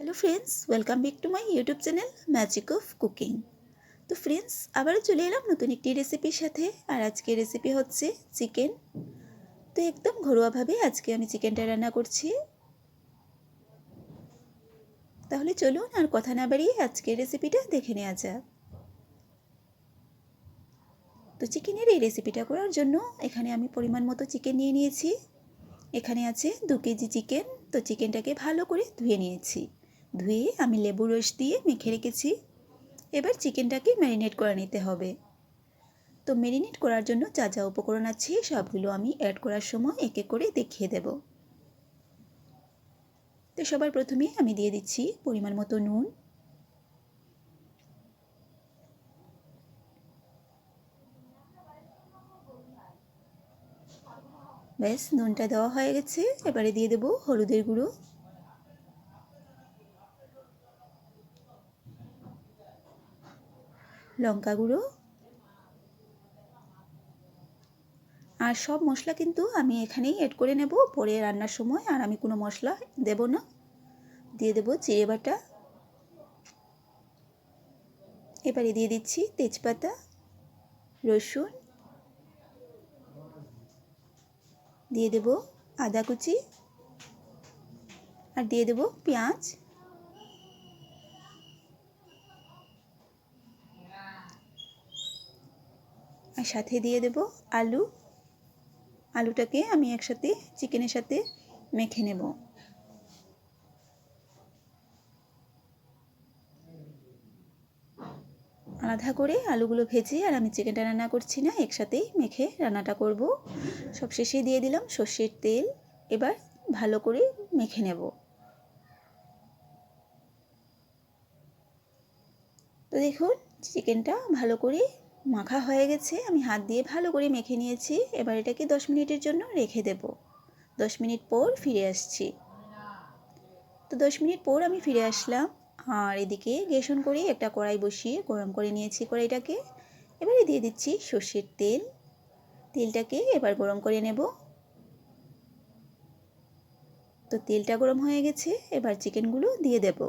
Hello friends welcome back to my YouTube channel magic of cooking তো friends আবারও চলে এলাম নতুন একটি রেসিপির সাথে, আর আজকের রেসিপি হচ্ছে চিকেন তো একদম ঘরোয়াভাবে আজকে আমি চিকেনটা রান্না করছি। তাহলে চলুন আর কথা না বাড়িয়ে আজকের রেসিপিটা দেখে নেওয়া যাক। তো চিকেনের এই রেসিপিটা করার জন্য এখানে আমি পরিমাণ মতো চিকেন নিয়ে নিয়েছি। এখানে আছে দু কেজি চিকেন তো চিকেনটাকে ভালো করে ধুয়ে নিয়েছি। ধুয়ে আমি লেবু রস দিয়ে মেখে রেখেছি। এবার চিকেনটাকে ম্যারিনেট করে নিতে হবে। তো ম্যারিনেট করার জন্য যা যা উপকরণ আছে সবগুলো আমি অ্যাড করার সময় এক করে দেখিয়ে দেব। তো সবার প্রথমে আমি দিয়ে দিচ্ছি পরিমাণ মতো নুন। ব্যাস, নুনটা দেওয়া হয়ে গেছে। এবারে দিয়ে দেবো হলুদের গুঁড়ো। লঙ্কা গুঁড়ো। আর সব মশলা কিন্তু আমি এখানেই অ্যাড করে নেব পরে রান্নার সময়, আর আমি কোনো মশলা দেব না। দিয়ে দেব জিরে বাটা। এবারে দিয়ে দিচ্ছি তেজপাতা, রসুন। দিয়ে দেব আদা কুচি। আর দিয়ে দেব পেঁয়াজ। আর সাথে দিয়ে দেব আলু। আলুটাকে আমি একসাথে চিকেনের সাথে মেখে নেব। আলাদা করে আলুগুলো ভেজে আর আমি চিকেনটা রান্না করছি না, একসাথেই মেখে রান্নাটা করব। সব শেষে দিয়ে দিলাম সর্ষের তেল, এবার ভালো করে মেখে নেব। তো দেখুন, চিকেনটা ভালো করে মাখা হয়ে গেছে, আমি হাত দিয়ে ভালো করে মেখে নিয়েছি, এবার এটাকে দশ মিনিটের জন্য রেখে দেব। দশ মিনিট পর ফিরে আসছি। তো দশ মিনিট পর আমি ফিরে আসলাম, আর এদিকে গ্যাস অন করে একটা কড়াই বসিয়ে গরম করে নিয়েছি কড়াইটাকে। এবারে দিয়ে দিচ্ছি সর্ষের তেল। তেলটাকে এবার গরম করে নেব। তো তেলটা গরম হয়ে গেছে, এবার চিকেনগুলো দিয়ে দেবো।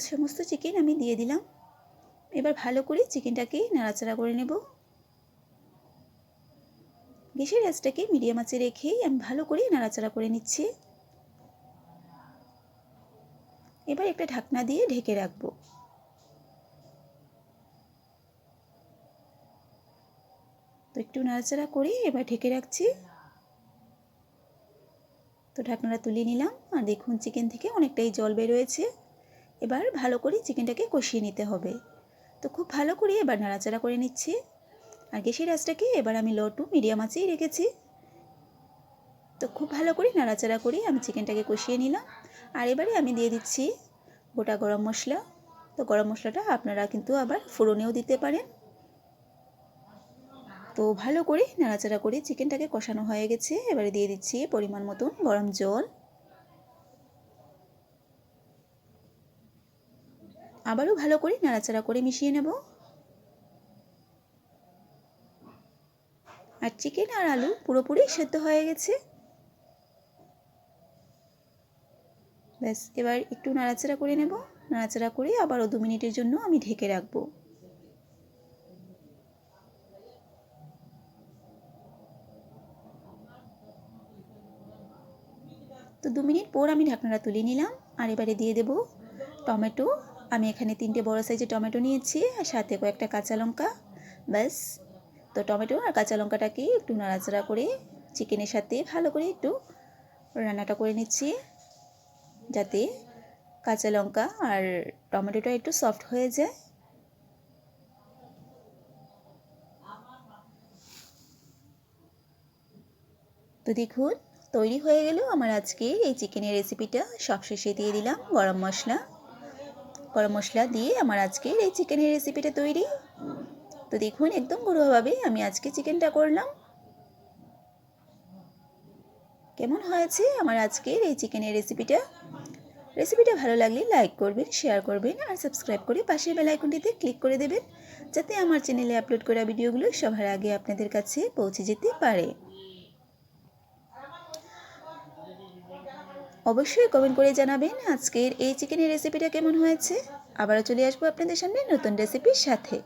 সমস্ত চিকেন আমি দিয়ে দিলাম। এবার ভালো করে চিকেনটাকে নাড়াচাড়া করে নেব। গ্যাসের গ্যাসটাকে মিডিয়াম আঁচে রেখেই আমি ভালো করে নাড়াচাড়া করে নিচ্ছি। এবার একটা ঢাকনা দিয়ে ঢেকে রাখব। তো একটু নাড়াচাড়া করে এবার ঢেকে রাখছি। তো ঢাকনাটা তুলে নিলাম। আর দেখুন চিকেন থেকে অনেকটাই জল বেরোয়েছে এবার ভালো করে চিকেনটাকে কষিয়ে নিতে হবে। তো খুব ভালো করে এবার নাড়াচাড়া করে নিচ্ছি। আর গ্যাসের আঁচটাকে এবার আমি লো টু মিডিয়াম আঁচেই রেখেছি। তো খুব ভালো করে নাড়াচাড়া করে আমি চিকেনটাকে কষিয়ে নিলাম। আর এবারে আমি দিয়ে দিচ্ছি গোটা গরম মশলা। তো গরম মশলাটা আপনারা কিন্তু আবার ফোড়নেও দিতে পারেন। তো ভালো করে নাড়াচাড়া করে চিকেনটাকে কষানো হয়ে গেছে। এবারে দিয়ে দিচ্ছি পরিমাণ মতন গরম জল। আবারও ভালো করে নাড়াচাড়া করে মিশিয়ে নেব। আর চিকেন আর আলু পুরোপুরি সেদ্ধ হয়ে গেছে। ব্যাস, এবার একটু নাড়াচাড়া করে নেব। নাড়াচাড়া করে আবারও দু মিনিটের জন্য আমি ঢেকে রাখব। তো দু মিনিট পর আমি ঢাকনাটা তুলে নিলাম। আর এবারে দিয়ে দেব টমেটো আমি এখানে তিনটে বড় সাইজের টমেটো নিয়েছি আর সাথে কয়েকটা কাঁচা লঙ্কা, ব্যাস। তো টমেটো আর কাঁচা লঙ্কাটাকে একটু নাড়াচাড়া করে চিকেনের সাথে ভালো করে একটু রান্নাটা করে নিচ্ছি, যাতে কাঁচা লঙ্কা আর টমেটোটা একটু সফট হয়ে যায়। তো দেখুন, তৈরি হয়ে গেল আমার আজকে এই চিকেনের রেসিপিটা সবশেষে দিয়ে দিলাম গরম মশলা। গরম মশলা দিয়ে আমার আজকের এই চিকেনের রেসিপিটা তৈরি। তো দেখুন, একদম ঘরোয়াভাবে আমি আজকে চিকেনটা করলাম। কেমন হয়েছে আমার আজকের এই চিকেনের রেসিপিটা রেসিপিটা ভালো লাগলে লাইক করবেন শেয়ার করবেন, আর সাবস্ক্রাইব করে পাশের বেল আইকনটিতে ক্লিক করে দেবেন, যাতে আমার চ্যানেলে আপলোড করা ভিডিওগুলো সবার আগে আপনাদের কাছে পৌঁছে যেতে পারে। অবশ্যই কমেন্ট করে জানাবেন আজকের এই চিকেনের রেসিপিটা কেমন হয়েছে। আবারও চলে আসব আপনাদের সামনে নতুন রেসিপির সাথে।